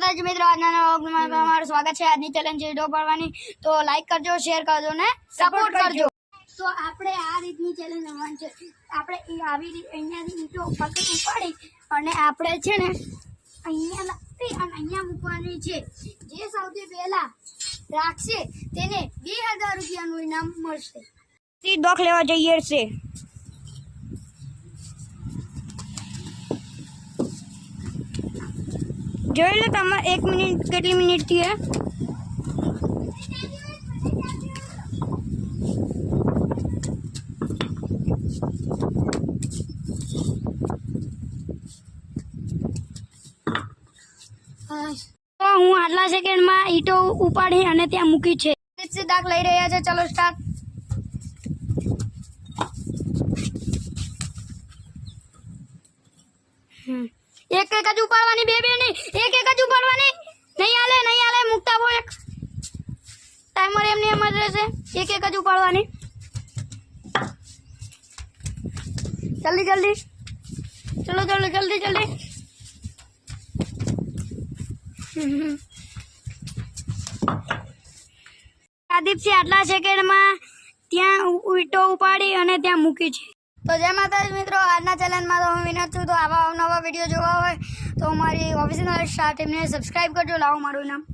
માતાજી મિત્રો આજના વ્લોગમાં તમારું સ્વાગત છે આજની ચેલેન્જ વિડીયો પાડવાની તો લાઈક કરજો શેર કરજો ને સપોર્ટ કરજો તો આપણે આ રીતની ચેલેન્જ રમવાની છે આપણે આવી રીતે અહીંયાથી ઈંટો પકડી ઉપાડી અને આપણે છે ને અહીંયા લખતી અને અહીંયા મૂકવાની છે જે સૌથી પહેલા રાખશે તેને બે હજાર રૂપિયાનું ઇનામ મળશે ડોક લેવા જઈએ છે જો એનો તમા એક મિનિટ કેટલા મિનિટ થી હે હા હું આडला સેકન્ડ માં ઈટો ઉપાડી અને ત્યાં મૂકી છે સરસ દાખ લઈ રહ્યા છે ચાલો સ્ટાર્ટ હ એક એક જ ઉપાડવાની બે બે નહીં એક એક જ ઉપાડવાની નહીં હાલે નહીં હાલે મૂકતા હો એક ટાઈમર એમને એમ જ રહેશે એક એક જ ઉપાડવાની જલ્દી જલ્દી ચલો ચલો જલ્દી જલ્દી પ્રદીપસિંહ આટલા સેકન્ડમાં ત્યાં ઈટો ઉપાડી અને ત્યાં મૂકી છે તો જય માતાજી મિત્રો આજના ચેનલમાં તો હું વિનંત છું તો આવા અવનવા વિડીયો જોવા હોય તો અમારી ઓફિસિયલ સ્ટાર ટીમને સબસ્ક્રાઈબ કરજો લાવો મારું નામ